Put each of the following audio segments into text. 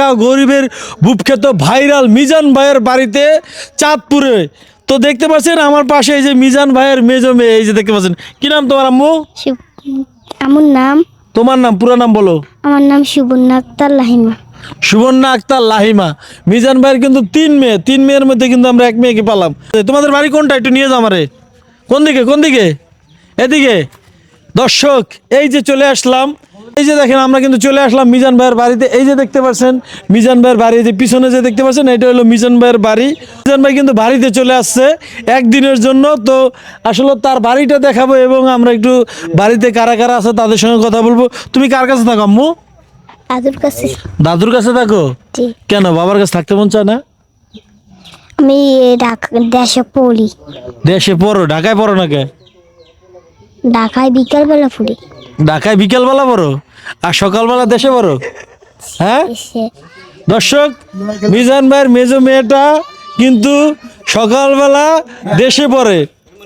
গাঁও গরিবের বুপখ্যাত ভাইরাল মিজান ভাইয়ের বাড়িতে চাঁদপুরে। তো দেখতে পাচ্ছেন আমার পাশে এই যে মিজান ভাইয়ের মেজো মেয়ে এই যে দেখতে পাচ্ছেন। কি নাম তোমার আম্মু? আমার নাম? তোমার নাম পুরো নাম বলো। আমার নাম সুবর্ণা আক্তার লাহিমা। সুবর্ণা আক্তার লাহিমা। মিজান ভাইয়ের কিন্তু তিন মেয়ে তিন মেয়ের মধ্যে কিন্তু আমরা এক মেয়েকে পালাম। তোমাদের বাড়ি কোনটা একটু নিয়ে যাও আমারে। কোন দিকে কোন দিকে? এদিকে। দর্শক এই যে চলে আসলাম। এই যে দেখেন আমরা কিন্তু চলে আসলাম মিজান ভাইয়ের বাড়িতে। এই যে দেখতে পাচ্ছেন মিজান ভাইয়ের বাড়ি যে পিছনে যে দেখতে পাচ্ছেন এটা হলো মিজান ভাইয়ের বাড়ি। মিজান ভাই কিন্তু বাড়িতে চলে আসছে একদিনের জন্য। তো আসলে তার বাড়িটা দেখাবো এবং আমরা একটু বাড়িতে কারা কারা আছে তাদের সঙ্গে কথা বলব। তুমি কার কাছে থাকো আম্মু? দাদুর কাছে। দাদুর কাছে থাকো? কেন বাবার কাছে থাকতে মন চায় না? আমি দেশে পড়ি। দেশে পড়ো ঢাকায় পড়ো না কে ঢাকায় বিকালবেলা পড়ি। ঢাকায় বিকেলবেলা পড়ো আর সকালবেলা দেশে পড়ো। হ্যাঁ? দর্শক মিজান ভাইয়ের মেজো মেয়েটা কিন্তু সকালবেলা দেশে পড়ে।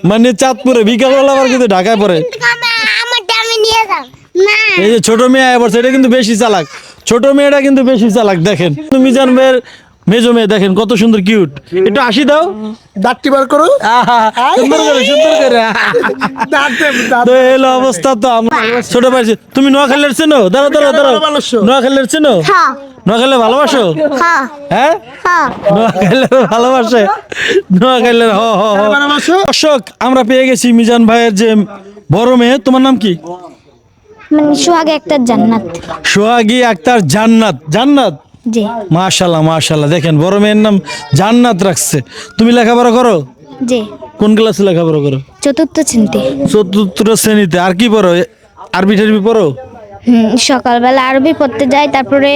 মানে চাঁদপুরে বিকালবেলা আবার কিন্তু ঢাকায় পড়ে। এই যে ছোট মেয়ে আয় পড়ছে এটা কিন্তু বেশি চালাক। ছোট মেয়েটা কিন্তু বেশি চালাক দেখেন। মিজান ভাইয়ের মেজো মেয়ে দেখেন কত সুন্দর কিউট একটু আসি দাও। দাঁতটি বার করো। সুন্দর করে সুন্দর করে। দাঁতে তো এলো অবস্থা তো আমরা। ছোট পাইছি তুমি নোয়াখালীর চেনো? দাঁড়াও দাঁড়াও দাঁড়াও। ভালোবাসো। নোয়াখালীর চেনো? হ্যাঁ। নোয়াখালী ভালোবাসো? হ্যাঁ। হ্যাঁ? হ্যাঁ। নোয়াখালীর ভালোবাসে? নোয়াখালীর হ হ? দর্শক আমরা পেয়ে গেছি মিজান ভাইয়ের যে বড় মেয়ে। তোমার নাম কি? মানে সোহাগে একটা জান্নাত। সোহাগী আক্তার জান্নাত। জান্নাত? জি। মাশাল্লাহ মাশাল্লাহ দেখেন বড় মেয়ের নাম জান্নাত রাখছে। তুমি লেখাপড়া করো? জি। কোন ক্লাসে লেখাপড়া করো? চতুর্থ শ্রেণীতে। চতুর্থ শ্রেণীতে। আর কি পড়ো? আরবি টারবি পড়ো? সকালবেলা আরবি পড়তে যাই তারপরে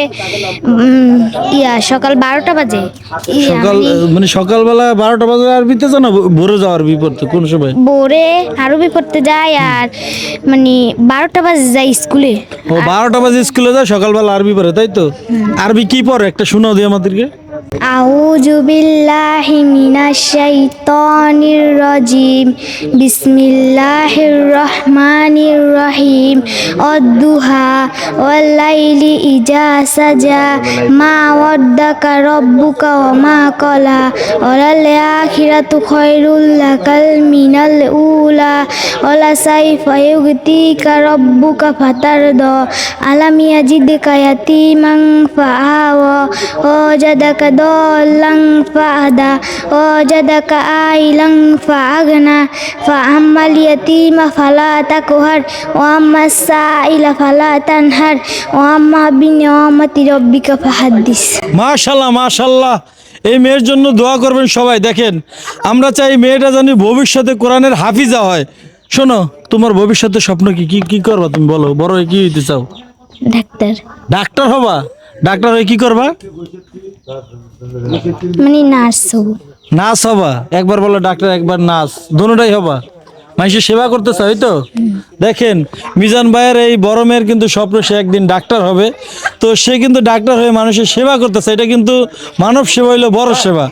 ইয়া সকাল বারোটা বাজে। সকাল মানে সকালবেলা বারোটা বাজে আরবিতে যাও না? ভোরে যাও আরবি পড়তে কোন সময়? ভোরে আরবি পড়তে যাই আর মানে বারোটা বাজে যাই স্কুলে। ও বারোটা বাজে স্কুলে যাও সকালবেলা আরবি পড়ে তাই তো? আরবি কি পড়ে? একটা শোনাও দিয়ে আমাদেরকে। আউযু বিল্লাহি মিনাশ শাইতানির রাজিম। বিসমিল্লাহির রহমানির রহিম। অদ্দুহা ওয়াল লাইলি ইজা সাজা। মা ওয়াদ্দাকা রব্বুকা ওয়া মা কলা। ওয়ালাল আখিরাতু খায়রুল লাকাল মিনাল উলা। ওয়ালা সাইফা ইউগতিকা রব্বুকা ফাতারদা। আলাম ইয়াজিদকা দাল্লান ফাহাদা ওয়াজাদাকা আইলান ফাআগনা ফাআম্মাল ইয়াতীমা ফালা তাকহার ওয়া আম্মাস সাইলা ফালা তানহার ওয়া আম্মা বিনিয়ামাতি রাব্বিকা ফাহাদ্দিস মাশাল্লাহ মাশাল্লাহ। এই মেয়ের জন্য দোয়া করবেন সবাই দেখেন। আমরা চাই মেয়েটা জানি ভবিষ্যতে কোরআনের হাফিজা হয়। শোনো তোমার ভবিষ্যতে স্বপ্ন কি? কি কি করবা তুমি বলো? বড় কি হইতে চাও? ডাক্তার। ডাক্তার হবা? ডাক্তার হয়ে কি করবা? মানে নার্স হব। নার্স হবা? একবার বলো ডাক্তার একবার নার্স। দুটাই হবা? মানুষের সেবা করতে চাই তো? দেখেন মিজান ভাইয়ের এই বড় মেয়ের কিন্তু স্বপ্ন সে একদিন ডাক্তার হবে। তো সে কিন্তু ডাক্তার হয়ে মানুষের সেবা করতে চায় এটা কিন্তু মানব সেবা হইল বড় সেবা।